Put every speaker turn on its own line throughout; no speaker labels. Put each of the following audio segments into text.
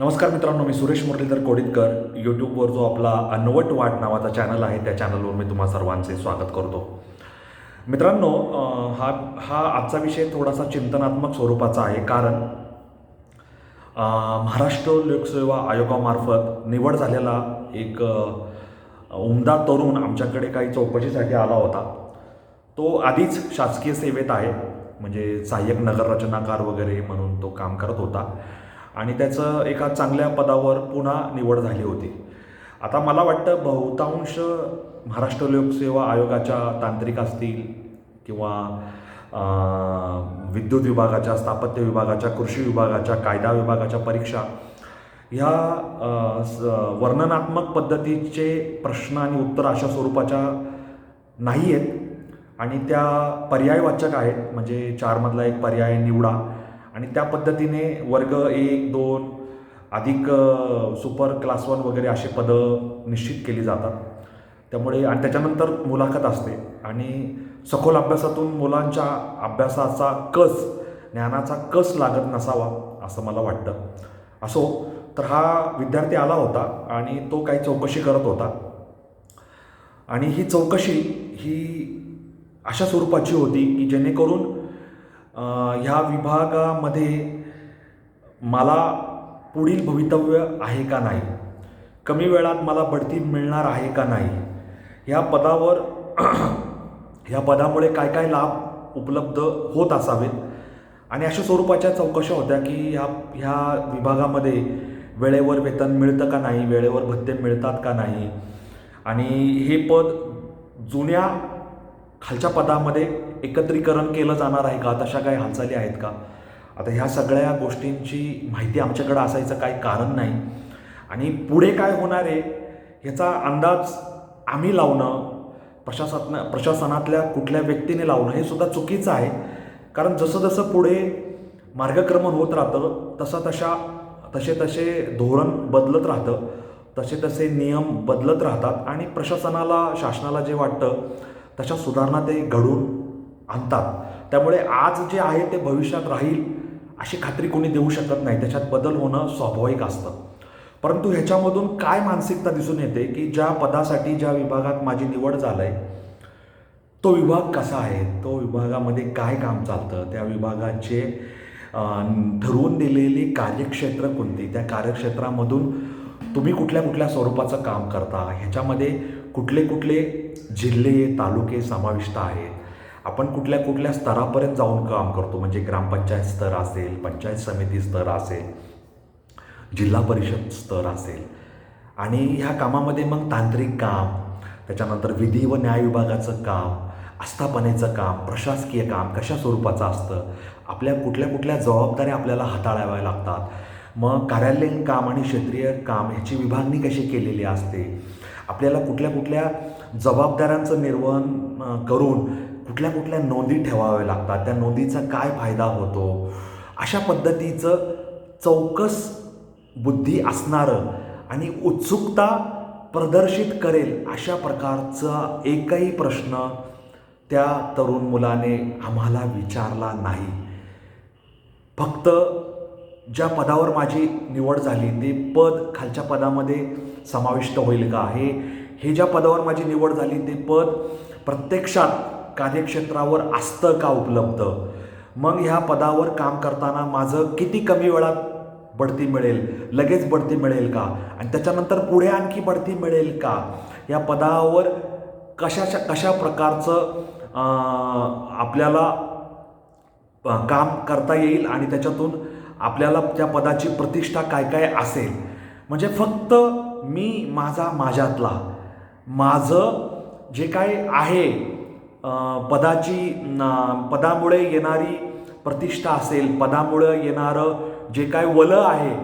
नमस्कार मित्रांनो मी सुरेश मुरलीधर कोडितकर यूट्यूबवर जो आपला अनवट वाट नावाचा चॅनल आहे त्या चॅनलवर मी तुम्हा सर्वांचे स्वागत करतो. मित्रांनो हा हा आजचा विषय थोडासा चिंतनात्मक स्वरूपाचा आहे. कारण महाराष्ट्र लोकसेवा आयोगामार्फत निवड झालेला एक उमदा तरुण आमच्याकडे काही चौकशीसाठी आला होता. तो आधीच शासकीय सेवेत आहे. म्हणजे सहाय्यक नगररचनाकार वगैरे म्हणून तो काम करत होता. आणि त्याचं एका चांगल्या पदावर पुन्हा निवड झाली होती. आता मला वाटतं बहुतांश महाराष्ट्र लोकसेवा आयोगाच्या तांत्रिक असतील किंवा विद्युत विभागाच्या स्थापत्य विभागाच्या कृषी विभागाच्या कायदा विभागाच्या परीक्षा ह्या स- वर्णनात्मक पद्धतीचे प्रश्न आणि उत्तर अशा स्वरूपाच्या नाही आहेत आणि त्या पर्यायवाचक आहेत. म्हणजे चारमधला एक पर्याय निवडा. आणि त्या पद्धतीने वर्ग एक दोन अधिक सुपर क्लास वन वगैरे अशी पदं निश्चित केली जातात. त्यामुळे आणि त्याच्यानंतर मुलाखत असते. आणि सखोल अभ्यासातून मुलांच्या अभ्यासाचा कस ज्ञानाचा कस लागत नसावा असं मला वाटतं. असो तर हा विद्यार्थी आला होता आणि तो काही चौकशी करत होता. आणि ही चौकशी ही अशा स्वरूपाची होती की जेणेकरून ह्या विभागामध्ये मला पुढील भवितव्य आहे का नाही? कमी वेळात मला बढती मिळणार आहे का नाही? ह्या पदावर ह्या पदामुळे काय काय लाभ उपलब्ध होत असावेत? आणि अशा स्वरूपाच्या चौकशा होत्या की ह्या ह्या विभागामध्ये वेळेवर वेतन मिळतं का नाही? वेळेवर भत्ते मिळतात का नाही? आणि हे पद जुन्या खालच्या पदामध्ये एकत्रीकरण केलं जाणार आहे का? तशा काही हालचाली आहेत का? आता ह्या सगळ्या गोष्टींची माहिती आमच्याकडं असायचं काही कारण नाही. आणि पुढे काय होणार आहे ह्याचा अंदाज आम्ही लावणं प्रशासन प्रशासनातल्या कुठल्या व्यक्तीने लावणं हे सुद्धा चुकीचं आहे. कारण जसं जसं पुढे मार्गक्रमण होत राहतं तसं तशा तसे तसे धोरण बदलत राहतं तसे तसे नियम बदलत राहतात. आणि प्रशासनाला शासनाला जे वाटतं तशा सुधारणा ते घडून आणतात. त्यामुळे आज जे आहे ते भविष्यात राहील अशी खात्री कोणी देऊ शकत नाही. त्याच्यात बदल होणं स्वाभाविक असतं. परंतु ह्याच्यामधून काय मानसिकता दिसून येते की ज्या पदासाठी ज्या विभागात माझी निवड झालं आहे तो विभाग कसा आहे? तो विभागामध्ये काय काम चालतं? त्या विभागाचे ठरवून दिलेली कार्यक्षेत्र कोणती? त्या कार्यक्षेत्रामधून तुम्ही कुठल्या कुठल्या स्वरूपाचं काम करता? ह्याच्यामध्ये कुठले कुठले जिल्हे तालुके समाविष्ट आहेत? आपण कुठल्या कुठल्या स्तरापर्यंत जाऊन काम करतो? म्हणजे ग्रामपंचायत स्तर असेल पंचायत समिती स्तर असेल जिल्हा परिषद स्तर असेल. आणि ह्या कामामध्ये मग तांत्रिक काम त्याच्यानंतर विधी व न्याय विभागाचं काम आस्थापनेचं काम प्रशासकीय काम कशा स्वरूपाचं असतं? आपल्या कुठल्या कुठल्या जबाबदाऱ्या आपल्याला हाताळाव्या लागतात? मग कार्यालयीन काम आणि क्षेत्रीय काम ह्याची विभागणी कशी केलेली असते? आपल्याला कुठल्या कुठल्या जबाबदाऱ्यांचं निर्वहन करून कुठल्या कुठल्या नोंदी ठेवाव्या लागतात? त्या नोंदीचा काय फायदा होतो? अशा पद्धतीचं चौकस बुद्धी असणारं आणि उत्सुकता प्रदर्शित करेल अशा प्रकारचा एकही प्रश्न त्या तरुण मुलाने आम्हाला विचारला नाही. फक्त ज्या पदावर माझी निवड झाली ते पद खालच्या पदामध्ये समाविष्ट होईल का? हे हे ज्या पदावर माझी निवड झाली ते पद प्रत्यक्षात कार्यक्षेत्रावर असतं का उपलब्ध? मग ह्या पदावर काम करताना माझं किती कमी वेळात बढती मिळेल? लगेच बढती मिळेल का? आणि त्याच्यानंतर पुढे आणखी बढती मिळेल का? या पदावर कशाच्या कशा प्रकारचं आपल्याला काम करता येईल आणि त्याच्यातून आपल्याला त्या पदाची प्रतिष्ठा काय काय असेल? म्हणजे फक्त मी माझा माझ्यातला. माझं जे काय आहे पदाची पदामुळे येणारी प्रतिष्ठा असेल पदामुळं येणारं जे काय वलं आहे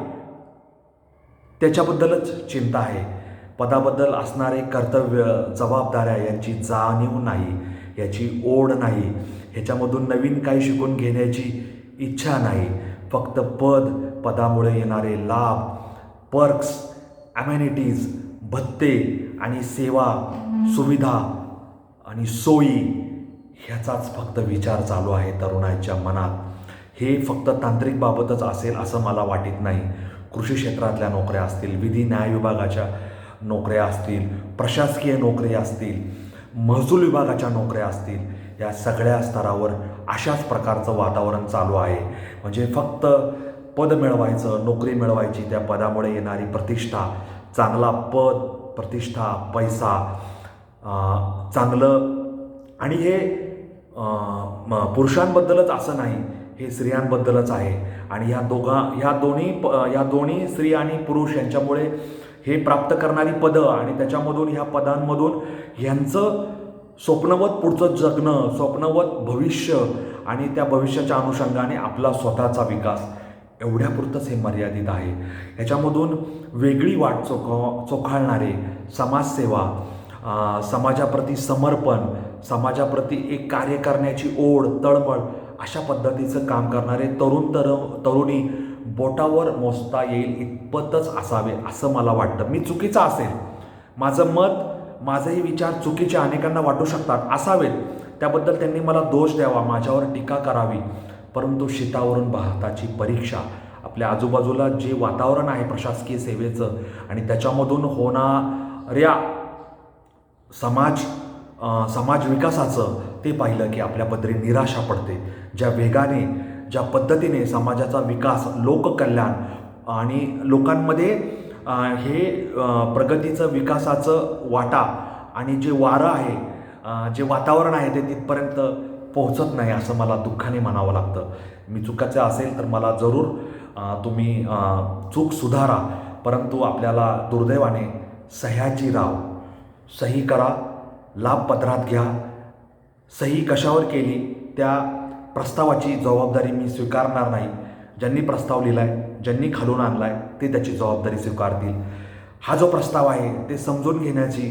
त्याच्याबद्दलच चिंता आहे. पदाबद्दल असणारे कर्तव्य जबाबदाऱ्या यांची जाणीव नाही याची ओढ नाही. ह्याच्यामधून नवीन काही शिकून घेण्याची इच्छा नाही. फक्त पद पदामुळे येणारे लाभ पर्क्स ॲम्युनिटीज भत्ते आणि सेवा सुविधा आणि सोयी ह्याचाच फक्त विचार चालू आहे तरुणाईच्या मनात. हे फक्त तांत्रिक बाबतच असेल असं मला वाटत नाही. कृषी क्षेत्रातल्या नोकऱ्या असतील विधी न्याय विभागाच्या नोकऱ्या असतील प्रशासकीय नोकरी असतील महसूल विभागाच्या नोकऱ्या असतील या सगळ्या स्तरावर अशाच प्रकारचं वातावरण चालू आहे. म्हणजे फक्त पद मिळवायचं नोकरी मिळवायची त्या पदामुळे येणारी प्रतिष्ठा चांगला पद प्रतिष्ठा पैसा चांगलं आणि हे म- पुरुषांबद्दलच असं नाही हे स्त्रियांबद्दलच आहे. आणि ह्या दोघा ह्या दोन्ही प ह्या दोन्ही स्त्री आणि पुरुष यांच्यामुळे हे प्राप्त करणारी पदं आणि त्याच्यामधून ह्या पदांमधून ह्यांचं स्वप्नवत पुढचं जगणं स्वप्नवत भविष्य आणि त्या भविष्याच्या अनुषंगाने आपला स्वतःचा विकास एवढ्यापुरतंच हे मर्यादित आहे. ह्याच्यामधून वेगळी वाट चोख चोखाळणारे समाजसेवा समाजाप्रती समर्पण समाजाप्रती एक कार्य करण्याची ओढ तळमळ अशा पद्धतीचं काम करणारे तरुण तर तरुणी बोटावर मोजता येईल इतपतच असावे असं मला वाटतं. मी चुकीचं असेल. माझं मत माझेही विचार चुकीचे अनेकांना वाटू शकतात असावेत. त्याबद्दल त्यांनी मला दोष द्यावा माझ्यावर टीका करावी. परंतु शीतावरून भारताची परीक्षा आपल्या आजूबाजूला जे वातावरण आहे प्रशासकीय सेवेचं आणि त्याच्यामधून होणाऱ्या समाज समाज विकासाचं ते पाहिलं की आपल्या पदरी निराशा पडते. ज्या वेगाने ज्या पद्धतीने समाजाचा विकास लोककल्याण आणि लोकांमध्ये हे प्रगतीचं विकासाचं वाटा आणि जे वारं आहे जे वातावरण आहे ते तिथपर्यंत पोहोचत नाही असं मला दुःखाने म्हणावं लागतं. मी चुकाचं असेल तर मला जरूर तुम्ही चूक सुधारा परंतु आपल्याला दुर्दैवाने सह्याजीराव सही करा लाभ पत्रात घ्या. सही कशावर केली त्या प्रस्तावाची जबाबदारी मी स्वीकारणार नाही. ज्यांनी प्रस्ताव लिहिलाय ज्यांनी खालून आणलाय ते त्याची जबाबदारी स्वीकारतील. हा जो प्रस्ताव आहे ते समजून घेण्याची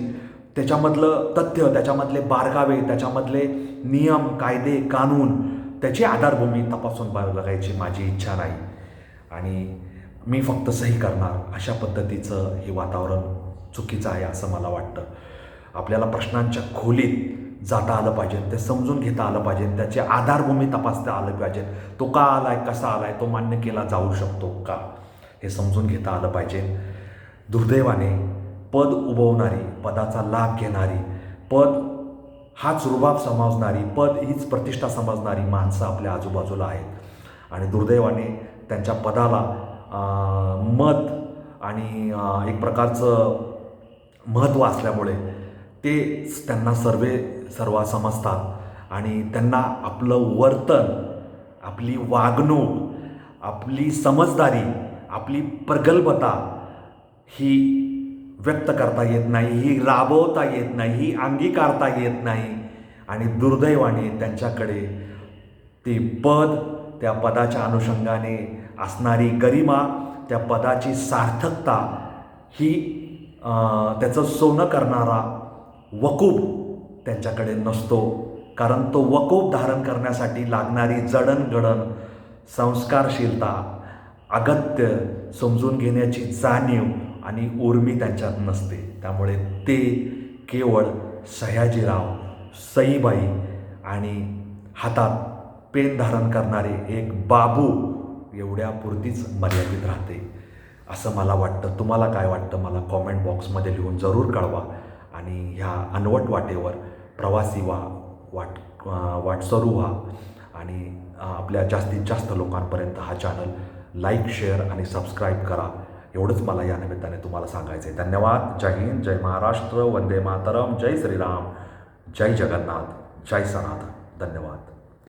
त्याच्यामधलं तथ्य त्याच्यामधले बारकावे त्याच्यामधले नियम कायदे कानून त्याची आधारभूमी तपासून बघायची माझी इच्छा नाही. आणि मी फक्त सही करणार अशा पद्धतीचं हे वातावरण चुकीचं आहे असं मला वाटतं. आपल्याला प्रश्नांच्या खोलीत जाता आलं पाहिजे ते समजून घेता आलं पाहिजे त्याची आधारभूमी तपासता आलं पाहिजे. तो का आलाय कसा आलाय तो मान्य केला जाऊ शकतो का? हे समजून घेता आलं पाहिजे. दुर्दैवाने पद उभवणारी पदाचा लाभ घेणारी पद हाच रुबाब समजणारी पद हीच प्रतिष्ठा समजणारी माणसं आपल्या आजूबाजूला आहेत. आणि दुर्दैवाने त्यांच्या पदाला मत आणि एक प्रकारचं महत्त्व असल्यामुळे ते त्यांना सर्वे सर्व समजतात आणि त्यांना आपलं वर्तन आपली वागणूक आपली समजदारी आपली प्रगल्भता ही व्यक्त करता येत नाही ही राबवता येत नाही ही अंगीकारता येत नाही आणि दुर्दैवाने त्यांच्याकडे ते पद त्या पदाच्या अनुषंगाने असणारी गरिमा त्या पदाची सार्थकता ही त्याचं सोनं करणारा वकूब त्यांच्याकडे नसतो. कारण तो वकूब धारण करण्यासाठी लागणारी जडणघडण संस्कारशीलता अगत्य समजून घेण्याची जाणीव आणि उर्मी त्यांच्यात नसते. त्यामुळे ते केवळ सयाजीराव सईबाई आणि हातात पेन धारण करणारे एक बाबू एवढ्यापुरतीच मर्यादित राहते. असं मला वाटतं. तुम्हाला काय वाटतं? मला कॉमेंट बॉक्समध्ये लिहून जरूर कळवा. आणि ह्या अनवट वाटेवर प्रवासी व्हा वाट वाटसरू व्हा. आणि आपल्या जास्तीत जास्त लोकांपर्यंत हा चॅनल लाईक शेअर आणि सबस्क्राईब करा. एवढंच मला या निमित्ताने तुम्हाला सांगायचं आहे धन्यवाद. जय हिंद जय महाराष्ट्र. वंदे मातरम. जय श्रीराम. जय जगन्नाथ. जय सनातन. धन्यवाद.